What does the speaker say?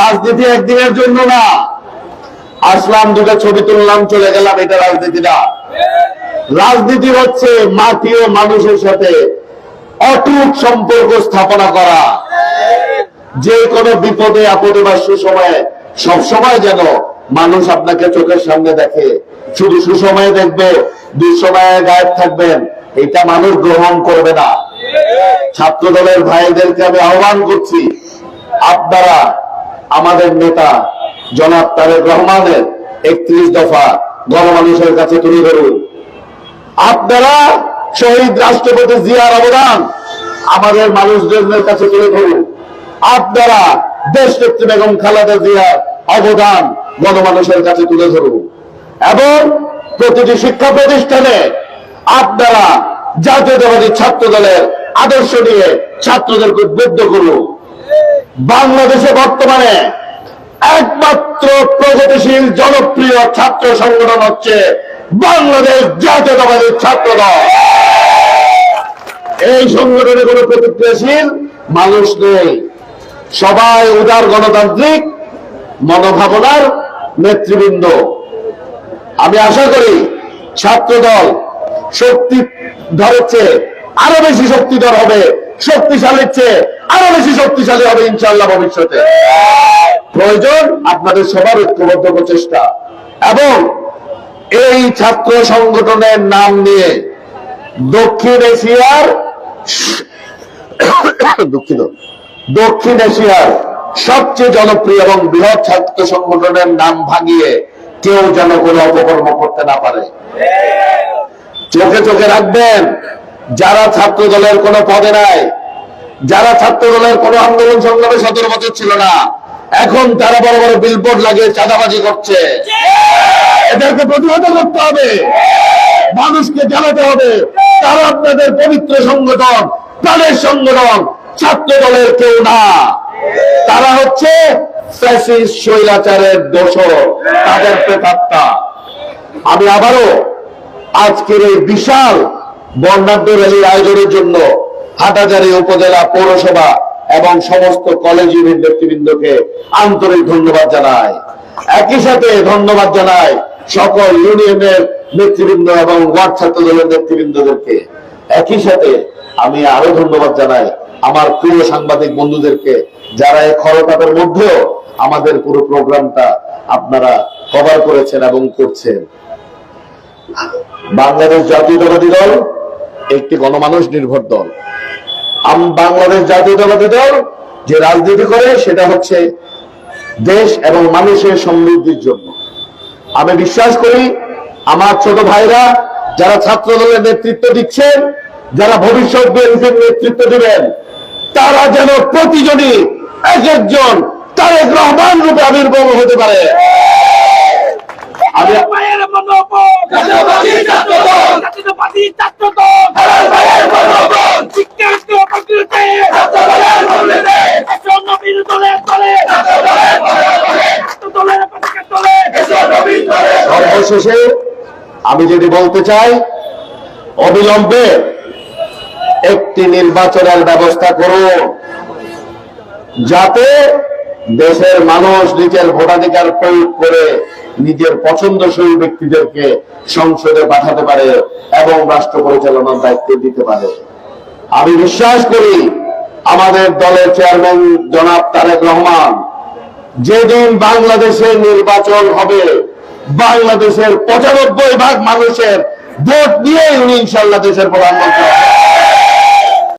রাজনীতি একদিনের জন্য না। আসলাম, দুটো ছবি তুললাম, চলে গেলাম, এটা রাজনীতি না। রাজনীতি হচ্ছে মাটি ও মানুষের সাথে অটুট সম্পর্ক স্থাপনা করা। যে কোনো বিপদে, আপদে বা সুসময়ে, সবসময় যেন মানুষ আপনাকে চোখের সামনে দেখে। শুধু সুসময়ে দেখবে, দুঃসময়ে গায়েব থাকবেন, এটা মানুষ গ্রহণ করবে না। ছাত্র দলের ভাইদেরকে আমি আহ্বান করছি, আপনারা আমাদের নেতা জনাব তারেক রহমানের একত্রিশ দফা গণমানুষের কাছে তুলে ধরুন। আপনারা শহীদ রাষ্ট্রপতি জিয়ার অবদান আমাদের মানুষজনের কাছে তুলে ধরুন। আপনারা দেশ নেত্রী বেগম খালেদা জিয়ার অবদান গণমানুষের কাছে তুলে ধরুন। এবং প্রতিটি শিক্ষা প্রতিষ্ঠানে আপনারা জাতীয়তাবাদী ছাত্র দলের আদর্শ নিয়ে ছাত্রদেরকে উদ্বুদ্ধ করুন। বাংলাদেশে বর্তমানে একমাত্র প্রগতিশীল জনপ্রিয় ছাত্র সংগঠন হচ্ছে বাংলাদেশ জাতীয়তাবাদী ছাত্র দল এই সংগঠনে কোনো প্রতিক্রিয়াশীল মানুষ নেই। সবাই উদার গণতান্ত্রিক মনোভাবনার নেতৃবৃন্দ। আমি আশা করি ছাত্র দল শক্তি ধরেছে আরও বেশি শক্তিধর হবে, শক্তিশালীর চেয়ে আরও বেশি শক্তিশালী হবে ইনশাল্লাহ ভবিষ্যতে। প্রয়োজন আপনাদের সবার ঐক্যবদ্ধ প্রচেষ্টা। এবং এই ছাত্র সংগঠনের নাম নিয়ে দক্ষিণ এশিয়ার দুঃখিত। দক্ষিণ এশিয়ার সবচেয়ে জনপ্রিয় এবং বৃহৎ ছাত্র সংগঠনের নাম ভাঙিয়ে কেউ যেন কোনো অপকর্ম করতে না পারে। চোখে চোখে রাখবেন যারা ছাত্র দলের কোনো পদে নাই, যারা ছাত্র দলের কোনো আন্দোলন সংগ্রামে সতেরো বছর ছিল না, এখন তারা বড় বড় বিলবোর্ড লাগিয়ে চাঁদাবাজি করছে। এদেরকে প্রতিহত করতে হবে। মানুষকে জানাতে হবে। তারা আপনাদের পবিত্র সংগঠন, প্রাণের সংগঠন, ছাত্র দলের কেউ না। তারা হচ্ছে স্বৈরাচারের দোষর, তাদের প্রেতাত্মা। আমি আবারও আজকের এই বিশাল বর্ণাঢ্য র্যালির আয়োজনের জন্য হাটাজারি উপজেলা পৌরসভা এবং সমস্ত কলেজ ইউনিট নেতৃবৃন্দকে আন্তরিক ধন্যবাদ জানাই। একই সাথে ধন্যবাদ জানাই সকল ইউনিয়নের নেতৃবৃন্দ এবং ওয়ার্ড ছাত্র দলের নেতৃবৃন্দদেরকে। একই সাথে আমি আরও ধন্যবাদ জানাই আমার প্রিয় সাংবাদিক বন্ধুদেরকে যারা এই খরতাপের মধ্যেও আমাদের পুরো প্রোগ্রামটা আপনারা কভার করেছেন এবং করছেন। বাংলাদেশ জাতীয়তাবাদী দল একটি গণমানুষ নির্ভর দল। বাংলাদেশ জাতীয়তাবাদী দল যে রাজনীতি করে, সেটা হচ্ছে দেশ এবং মানুষের সমৃদ্ধির জন্য। আমি বিশ্বাস করি, আমার ছোট ভাইরা যারা ছাত্র দলের নেতৃত্ব দিচ্ছেন, যারা ভবিষ্যৎ বিএনপির নেতৃত্ব দিবেন, তারা যেন প্রতিজনই এক একজন তারেক রহমান রূপে আবির্ভাব হতে পারে। আমি মায়ের মনোবল সর্বশেষে আমি যদি বলতে চাই, অবিলম্বে একটি নির্বাচনের ব্যবস্থা করুন, যাতে দেশের মানুষ নিজের ভোটাধিকার প্রয়োগ করে নিজের পছন্দসই ব্যক্তিদেরকে সংসদে পাঠাতে পারে এবং রাষ্ট্র পরিচালনার দায়িত্ব দিতে পারে আমি বিশ্বাস করি আমাদের দলের চেয়ারম্যান জনাব তারেক রহমান যেদিন বাংলাদেশে নির্বাচন হবে, বাংলাদেশের পঁচানব্বই ভাগ মানুষের ভোট নিয়ে উনি ইনশাল্লাহ দেশের প্রধানমন্ত্রী।